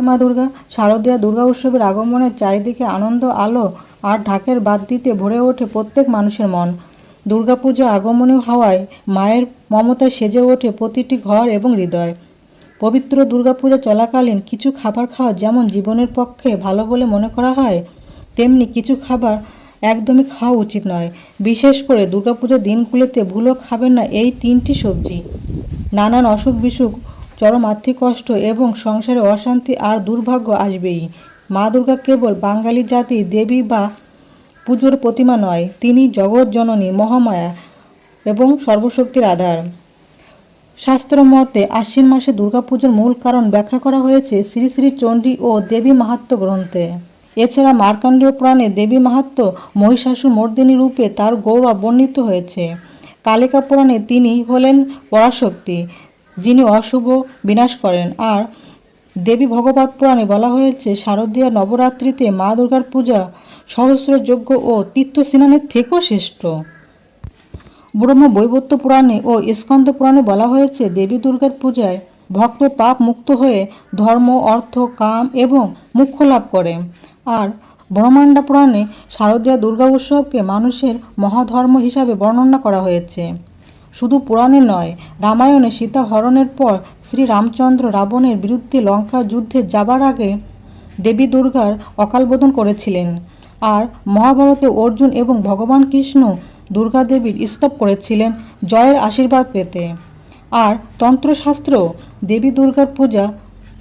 জয় মা দুর্গা, শারদীয়া দুর্গা উৎসবের আগমনের চারিদিকে আনন্দ, আলো আর ঢাকের বাদ দিতে ভরে ওঠে প্রত্যেক মানুষের মন। দুর্গাপূজা আগমনী হওয়ায় মায়ের মমতায় সেজে ওঠে প্রতিটি ঘর এবং হৃদয়। পবিত্র দুর্গাপূজা চলাকালীন কিছু খাবার খাওয়া যেমন জীবনের পক্ষে ভালো বলে মনে করা হয়, তেমনি কিছু খাবার একদমই খাওয়া উচিত নয়। বিশেষ করে দুর্গাপূজার দিনগুলিতে ভুলও খাবেন না এই তিনটি সবজি। নানান অসুখ বিসুখ চরম আর্থিক কষ্ট এবং সংসারে অশান্তি আর দুর্ভাগ্য আসবেই। মা দুর্গা কেবল বাঙালি জাতির দেবী বা পুজোর প্রতিমা নয়, তিনি জগৎ, জননী, মহামায়া এবং সর্বশক্তির আধার। শাস্ত্র মতে আশ্বিন মাসে দুর্গাপুজোর মূল কারণ ব্যাখ্যা করা হয়েছে শ্রী শ্রী চণ্ডী ও দেবী মাহাত্ম্য গ্রন্থে। এছাড়া মার্কাণ্ডীয় পুরাণে দেবী মাহাত্ম্য মহিষাসুর মর্দিনী রূপে তার গৌরব বর্ণিত হয়েছে। কালিকা পুরাণে তিনি হলেন পরাশক্তি। যিনি অশুভ বিনাশ করেন। আর দেবী ভগবত পুরাণে বলা হয়েছে, শারদীয় নবরাত্রিতে মা দুর্গার পূজা সহস্র যজ্ঞ ও তীর্থ স্নানের থেকেও শ্রেষ্ঠ। ব্রহ্ম বৈবত্য পুরাণে ও স্কন্দ পুরাণে বলা হয়েছে, দেবী দুর্গার পূজায় ভক্ত পাপ মুক্ত হয়ে ধর্ম, অর্থ, কাম এবং মুখ্য লাভ করে। আর ব্রহ্মাণ্ডা পুরাণে শারদীয় দুর্গা উৎসবকে মানুষের মহাধর্ম হিসাবে বর্ণনা করা হয়েছে। শুধু পুরাণে নয় রামায়ণে সীতা হরণের পর শ্রী রামচন্দ্র রাবণের বিরুদ্ধে লঙ্কা যুদ্ধে যাবার আগে দেবী দুর্গার অকালবোধন করেছিলেন। আর মহাভারতে অর্জুন এবং ভগবান কৃষ্ণ দুর্গা দেবীর স্তব করেছিলেন জয়ের আশীর্বাদ পেতে। আর তন্ত্রশাস্ত্র, দেবী দুর্গার পূজা,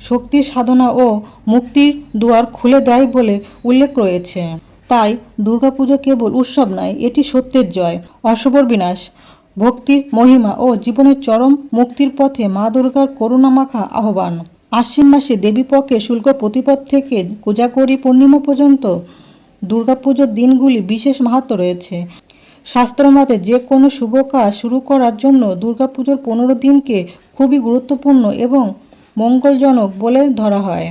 শক্তির সাধনা ও মুক্তির দুয়ার খুলে দেয় বলে উল্লেখ রয়েছে। তাই দুর্গাপুজো কেবল উৎসব নয়, এটি সত্যের জয় অশুভর বিনাশ। ভক্তির মহিমা ও জীবনের চরম মুক্তির পথে মা দুর্গার করুণামাখা আহ্বান। আশ্বিন মাসে দেবীপক্ষে শুল্ক প্রতিপদ থেকে কোজাগরী পূর্ণিমা পর্যন্ত দুর্গাপুজোর দিনগুলি বিশেষ মাহাত্ম রয়েছে। শাস্ত্রমতে যে কোনো শুভ কাজ শুরু করার জন্য দুর্গাপুজোর পনেরো দিনকে খুবই গুরুত্বপূর্ণ এবং মঙ্গলজনক বলে ধরা হয়।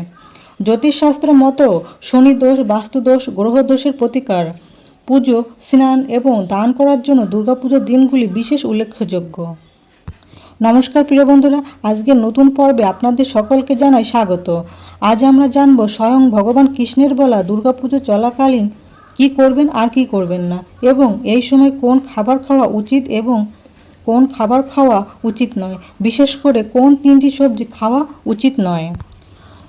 জ্যোতিষশাস্ত্র মতো শনি দোষ বাস্তুদোষ গ্রহদোষের প্রতিকার পুজো, স্নান এবং দান করার জন্য দুর্গাপুজোর দিনগুলি বিশেষ উল্লেখযোগ্য। নমস্কার প্রিয় বন্ধুরা, আজকের নতুন পর্বে আপনাদের সকলকে জানাই স্বাগত। আজ আমরা জানব স্বয়ং ভগবান কৃষ্ণের বলা দুর্গাপুজো চলাকালীন কি করবেন আর কি করবেন না এবং এই সময় কোন খাবার খাওয়া উচিত এবং কোন খাবার খাওয়া উচিত নয়। বিশেষ করে কোন তিনটি সবজি খাওয়া উচিত নয়।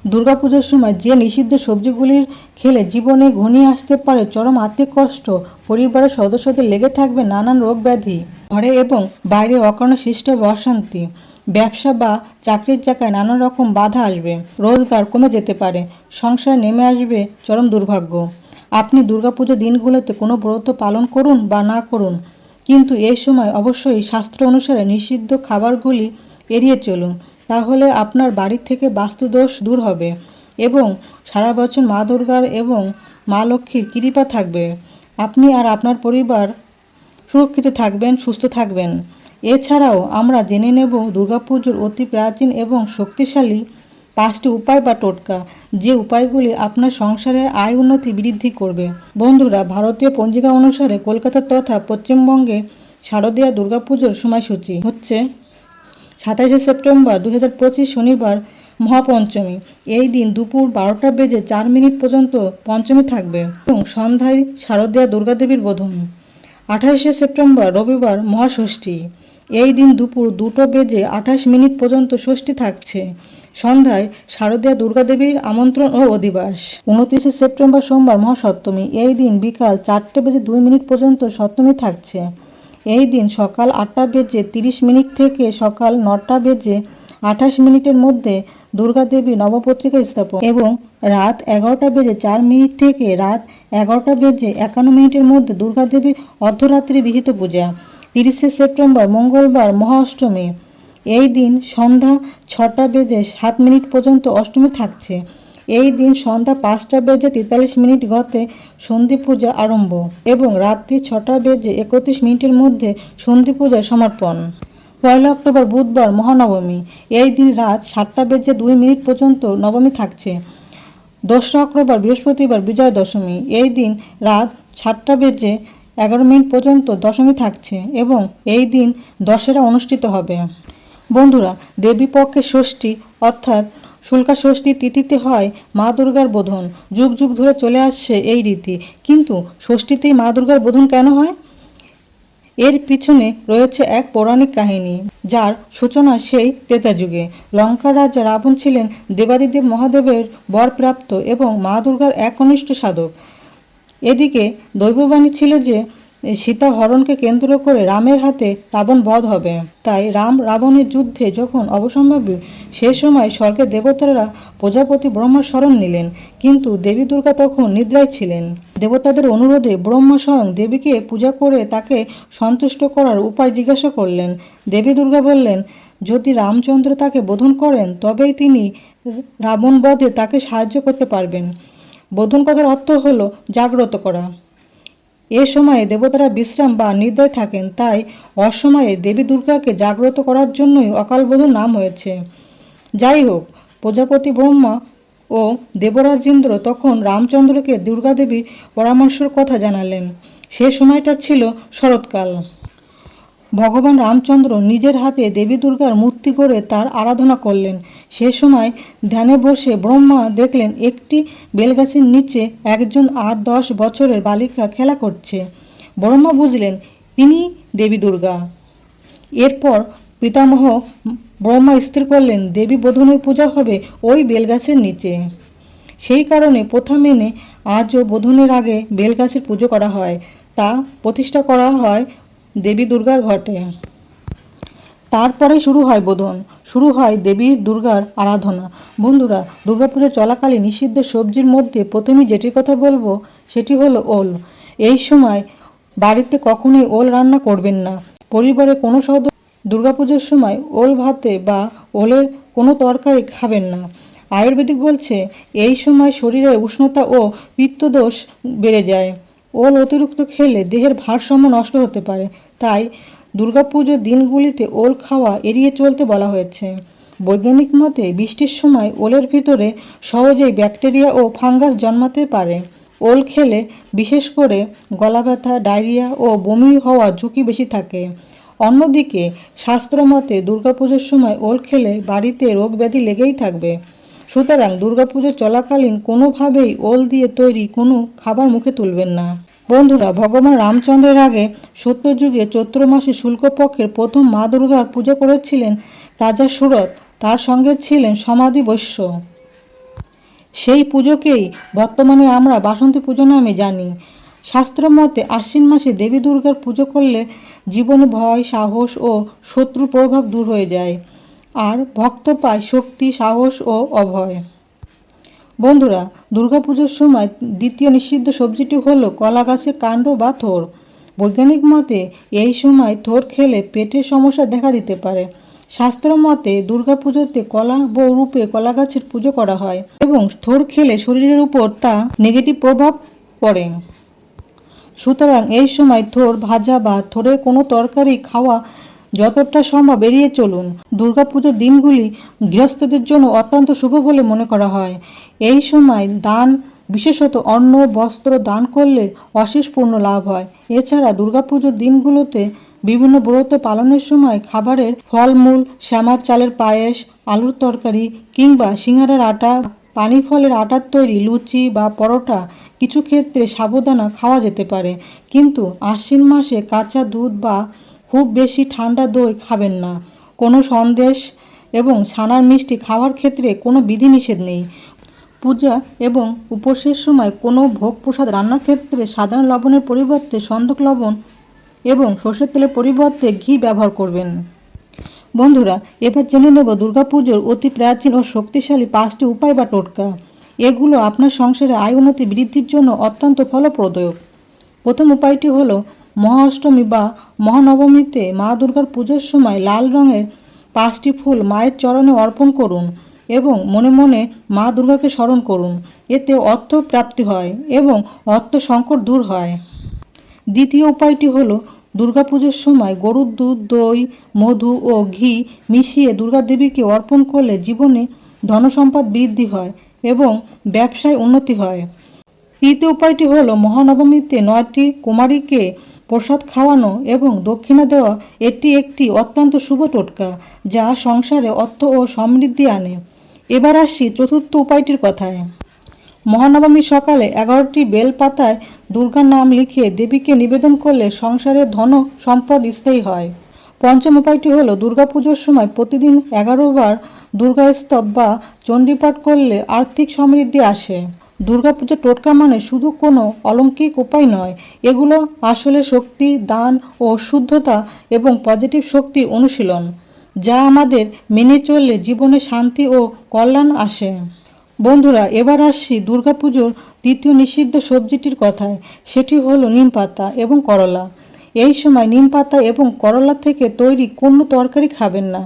দুর্গাপূজার সময় যে নিষিদ্ধ সবজিগুলির খেলে জীবনে ঘনিয়ে আসতে পারে চরম আর্থিক কষ্ট, পরিবারের সদস্যদের লেগে থাকবে নানান রোগ ব্যাধি, ঘরে এবং বাইরে অকারণে সৃষ্ট হবে অশান্তি, ব্যবসা বা চাকরির জায়গায় নানা রকম বাধা আসবে, রোজগার কমে যেতে পারে, সংসারে নেমে আসবে চরম দুর্ভাগ্য। আপনি দুর্গাপুজো দিনগুলোতে কোনো ব্রত পালন করুন বা না করুন, কিন্তু এই সময় অবশ্যই শাস্ত্র অনুসারে নিষিদ্ধ খাবারগুলি এড়িয়ে চলুন, তাহলে আপনার বাড়ির থেকে বাস্তুদোষ দূর হবে এবং সারা বছর মা দুর্গার এবং মা লক্ষ্মীর কৃপা থাকবে। আপনি আর আপনার পরিবার সুরক্ষিত থাকবেন, সুস্থ থাকবেন। এছাড়াও আমরা জেনে নেব দুর্গাপুজোর অতি প্রাচীন এবং শক্তিশালী পাঁচটি উপায় বা টোটকা, যে উপায়গুলি আপনার সংসারে আয় উন্নতি বৃদ্ধি করবে। বন্ধুরা, ভারতীয় পঞ্জিকা অনুসারে কলকাতা তথা পশ্চিমবঙ্গে শারদীয়া দুর্গাপুজোর সময়সূচি হচ্ছে সাতাশে সেপ্টেম্বর দু পঁচিশ শনিবার মহাপঞ্চমী। এই দিন দুপুর বারোটা বেজে চার মিনিট পর্যন্ত পঞ্চমী থাকবে এবং সন্ধ্যায় শারদীয়া দুর্গাদেবীর বোধন আঠাশে সেপ্টেম্বর রবিবার মহাষষ্ঠী। এই দিন দুপুর দুটো বেজে আঠাশ মিনিট পর্যন্ত ষষ্ঠী থাকছে। সন্ধ্যায় শারদীয়া দুর্গাদেবীর আমন্ত্রণ ও অধিবাস। উনত্রিশে সেপ্টেম্বর সোমবার মহাসপ্তমী। এই দিন বিকাল চারটে বেজে দুই মিনিট পর্যন্ত সপ্তমী থাকছে। এই দিন সকাল আটটা বেজে তিরিশ মিনিট থেকে সকাল নটা বেজে আঠাশ মিনিটের মধ্যে দুর্গাদেবী নবপত্রিকা স্থাপন এবং রাত এগারোটা বেজে চার মিনিট থেকে রাত এগারোটা বেজে একান্ন মিনিটের মধ্যে দুর্গাদেবী অর্ধরাত্রি বিহিত পূজা। তিরিশে সেপ্টেম্বর, মঙ্গলবার মহা অষ্টমী এই দিন সন্ধ্যা ছটা বেজে সাত মিনিট পর্যন্ত অষ্টমী থাকছে। এই দিন সন্ধ্যা পাঁচটা বেজে তেতাল্লিশ মিনিট গতে সন্ধি পূজা আরম্ভ এবং রাত্রি ছটা বেজে একত্রিশ মিনিটের মধ্যে সন্ধি পূজা সমর্পণ। পয়লা অক্টোবর, বুধবার, মহানবমী। এই দিন রাত সাতটা বেজে দুই মিনিট পর্যন্ত নবমী থাকছে। দোসরা অক্টোবর, বৃহস্পতিবার বিজয় দশমী এই দিন রাত সাতটা বেজে এগারো মিনিট পর্যন্ত দশমী থাকছে এবং এই দিন দশেরা অনুষ্ঠিত হবে। বন্ধুরা দেবী পক্ষে ষষ্ঠী অর্থাৎ শুল্কা ষষ্ঠী তিথিতে হয় মা দুর্গার বোধন। যুগ যুগ ধরে চলে আসছে এই রীতি। কিন্তু ষষ্ঠীতেই মা দুর্গার বোধন কেন হয়? এর পিছনে রয়েছে এক পৌরাণিক কাহিনী, যার সূচনা সেই তেতা যুগে। লঙ্কার রাজা রাবণ ছিলেন দেবাদিদেব মহাদেবের বরপ্রাপ্ত এবং মা দুর্গার এক কনিষ্ঠ সাধক। এদিকে দৈববাণী ছিল যে সীতা হরণকে কেন্দ্র করে রামের হাতে রাবণ বধ হবে। তাই রাম রাবণের যুদ্ধে যখন অবসম্ভাবী, সে সময় স্বর্গের দেবতারা প্রজাপতি ব্রহ্মার শরণ নিলেন। কিন্তু দেবী দুর্গা তখন নিদ্রায় ছিলেন। দেবতাদের অনুরোধে ব্রহ্মা স্বয়ং দেবীকে পূজা করে তাকে সন্তুষ্ট করার উপায় জিজ্ঞাসা করলেন। দেবী দুর্গা বললেন, যদি রামচন্দ্র তাকে বোধন করেন, তবেই তিনি রাবণ বধে তাকে সাহায্য করতে পারবেন। বোধন কথার অর্থ হলো, জাগ্রত করা। এ সময়ে দেবতারা বিশ্রাম বা নিদ্রায় থাকেন, তাই অসময়ে দেবী দুর্গাকে জাগ্রত করার জন্যই অকালবোধন নাম হয়েছে। যাই হোক, প্রজাপতি ব্রহ্মা ও দেবরাজ ইন্দ্র তখন রামচন্দ্রকে দুর্গাদেবীর পরামর্শের কথা জানালেন। সে সময়টা ছিল শরৎকাল। ভগবান রামচন্দ্র নিজের হাতে দেবী দুর্গার মূর্তি করে তার আরাধনা করলেন। সে সময় ধ্যানে বসে ব্রহ্মা দেখলেন একটি বেলগাছের নিচে একজন আট দশ বছরের বালিকা খেলা করছে। ব্রহ্মা বুঝলেন তিনি দেবী দুর্গা। এরপর পিতামহ ব্রহ্মা স্থির করলেন, দেবী বোধনের পূজা হবে ওই বেলগাছের নিচে। সেই কারণে প্রথা মেনে আজও বোধনের আগে বেলগাছের পুজো করা হয়। তা প্রতিষ্ঠা করা হয় দেবী দুর্গার ঘটে। তারপরে শুরু হয় বোধন। শুরু হয় দেবী দুর্গার আরাধনা। বন্ধুরা দুর্গাপুজো চলাকালীন নিষিদ্ধ সবজির মধ্যে প্রথমেই যেটির কথা বলব, সেটি হলো ওল। এই সময় বাড়িতে কখনোই ওল রান্না করবেন না। পরিবারে কোনো সদস্য দুর্গাপুজোর সময় ওল ভাতে বা ওলের কোনো তরকারি খাবেন না। আয়ুর্বেদিক বলছে, এই সময় শরীরে উষ্ণতা ও পিত্তদোষ বেড়ে যায়। ওল অতিরিক্ত খেলে দেহের ভারসাম্য নষ্ট হতে পারে। তাই দুর্গাপুজোর দিনগুলিতে ওল খাওয়া এড়িয়ে চলতে বলা হয়েছে। বৈজ্ঞানিক মতে বৃষ্টির সময় ওলের ভিতরে সহজেই ব্যাকটেরিয়া ও ফাঙ্গাস জন্মাতে পারে। ওল খেলে বিশেষ করে গলা ব্যথা ডায়রিয়া ও বমি হওয়ার ঝুঁকি বেশি থাকে। অন্যদিকে শাস্ত্রমতে দুর্গাপুজোর সময় ওল খেলে বাড়িতে রোগ ব্যাধি লেগেই থাকবে। সুতরাং দুর্গাপুজো চলাকালীন কোনোভাবেই ওল দিয়ে তৈরি কোনো খাবার মুখে তুলবেন না। বন্ধুরা, ভগবান রামচন্দ্রের আগে সত্যযুগে চৈত্র মাসে শুল্কপক্ষের প্রথম মা দুর্গার পূজা করেছিলেন রাজা সুরত তার সঙ্গে ছিলেন সমাধি বৈশ্য। সেই পুজোকেই বর্তমানে আমরা বাসন্তী পুজো নামে জানি। শাস্ত্র মতে আশ্বিন মাসে দেবী দুর্গার পুজো করলে জীবনে ভয়, সাহস ও শত্রু প্রভাব দূর হয়ে যায়। আর ভক্ত পায় শক্তি, সাহস ও অভয়। বন্ধুরা, দুর্গাপুজোর সময় দ্বিতীয় নিষিদ্ধ সবজিটি হলো কলা গাছের কাণ্ড বা থোর। বৈজ্ঞানিক মতে, এই সময় থোর খেলে পেটের সমস্যা দেখা দিতে পারে। শাস্ত্র মতে, দুর্গাপুজোতে কলা বউ রূপে কলা গাছের পুজো করা হয় এবং থোর খেলে শরীরের উপর তা নেগেটিভ প্রভাব পড়ে। সুতরাং এই সময় থোর ভাজা বা থোরের কোনো তরকারি খাওয়া যতটা সম্ভব এড়িয়ে চলুন। দুর্গাপুজোর দিনগুলি গৃহস্থদের জন্য অত্যন্ত শুভ বলে মনে করা হয়। এই সময় দান, বিশেষত অন্ন, বস্ত্র দান করলে অশেষ পূর্ণ লাভ হয়। এছাড়া দুর্গাপুজোর দিনগুলোতে বিভিন্ন ব্রত পালনের সময় খাবারের ফলমূল, শ্যামার চালের পায়েস, আলুর তরকারি কিংবা সিঙ্গারার আটা, পানি ফলের আটার তৈরি লুচি বা পরোটা কিছু ক্ষেত্রে সাবধানা খাওয়া যেতে পারে। কিন্তু আশ্বিন মাসে কাঁচা দুধ বা খুব বেশি ঠান্ডা দই খাবেন না। কোনো সন্দেশ এবং ছানার মিষ্টি খাওয়ার ক্ষেত্রে কোনো বিধিনিষেধ নেই। পূজা এবং উপোসের সময় কোনো ভোগ প্রসাদ রান্নার ক্ষেত্রে সাধারণ লবণের পরিবর্তে সন্দক লবণ এবং সর্ষের তেলের পরিবর্তে ঘি ব্যবহার করবেন। বন্ধুরা, এবার জেনে নেব দুর্গাপুজোর অতি প্রাচীন ও শক্তিশালী পাঁচটি উপায় বা টোটকা। এগুলো আপনার সংসারে আয় উন্নতি বৃদ্ধির জন্য অত্যন্ত ফলপ্রদ প্রথম উপায়টি হলো মহাষ্টমী বা মহানবমীতে মা দুর্গার পুজোর সময় লাল রঙের পাঁচটি ফুল মায়ের চরণে অর্পণ করুন এবং মনে মনে মা দুর্গাকে স্মরণ করুন। এতে অর্থ প্রাপ্তি হয় এবং অর্থ সংকট দূর হয়। দ্বিতীয় উপায়টি হলো দুর্গাপুজোর সময় গরুর দুধ, দই, মধু ও ঘি মিশিয়ে দুর্গা দেবীকে অর্পণ করলে জীবনে ধনসম্পদ বৃদ্ধি হয় এবং ব্যবসায় উন্নতি হয়। তৃতীয় উপায়টি হলো, মহানবমীতে নয়টি কুমারীকে প্রসাদ খাওয়ানো এবং দক্ষিণা দেওয়া এটি একটি অত্যন্ত শুভ টোটকা, যা সংসারে অর্থ ও সমৃদ্ধি আনে। এবার আসছি চতুর্থ উপায়টির কথায়। মহানবমী সকালে এগারোটি বেল পাতায় দুর্গার নাম লিখে দেবীকে নিবেদন করলে সংসারে ধন সম্পদ স্থায়ী হয়। পঞ্চম উপায়টি হলো দুর্গাপুজোর সময় প্রতিদিন এগারো বার দুর্গা স্তব বা চণ্ডীপাঠ করলে আর্থিক সমৃদ্ধি আসে। দুর্গাপুজো টোটকা মানে শুধু কোনো অলৌকিক উপায় নয়। এগুলো আসলে শক্তি, দান ও শুদ্ধতা এবং পজিটিভ শক্তির অনুশীলন, যা আমাদের মেনে চললে জীবনে শান্তি ও কল্যাণ আসে। বন্ধুরা, এবার আসছি দুর্গাপুজোর দ্বিতীয় নিষিদ্ধ সবজিটির কথায়। সেটি হলো নিম পাতা এবং করলা। এই সময় নিম পাতা এবং করলা থেকে তৈরি কোনো তরকারি খাবেন না।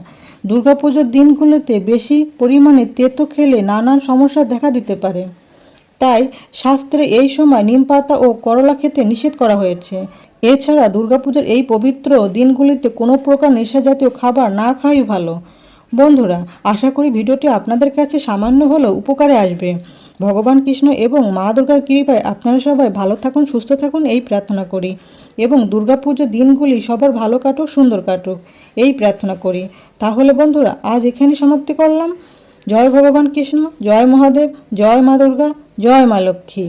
দুর্গাপুজোর দিনগুলোতে বেশি পরিমাণে তেতো খেলে নানান সমস্যা দেখা দিতে পারে। তাই শাস্ত্রে এই সময় নিম পাতা ও করলা খেতে নিষেধ করা হয়েছে। এছাড়া দুর্গাপুজোর এই পবিত্র দিনগুলিতে কোনো প্রকার নেশাজাতীয় খাবার না খাওয়াই ভালো। বন্ধুরা, আশা করি ভিডিওটি আপনাদের কাছে সামান্য হলেও উপকারে আসবে। ভগবান কৃষ্ণ এবং মা দুর্গার কৃপায় আপনারা সবাই ভালো থাকুন, সুস্থ থাকুন এই প্রার্থনা করি। এবং দুর্গাপুজোর দিনগুলি সবার ভালো কাটুক, সুন্দর কাটুক, এই প্রার্থনা করি। তাহলে বন্ধুরা, আজ এখানে সমাপ্তি করলাম। জয় ভগবান কৃষ্ণ জয় মহাদেব জয় মা দুর্গা জয় মা লক্ষ্মী।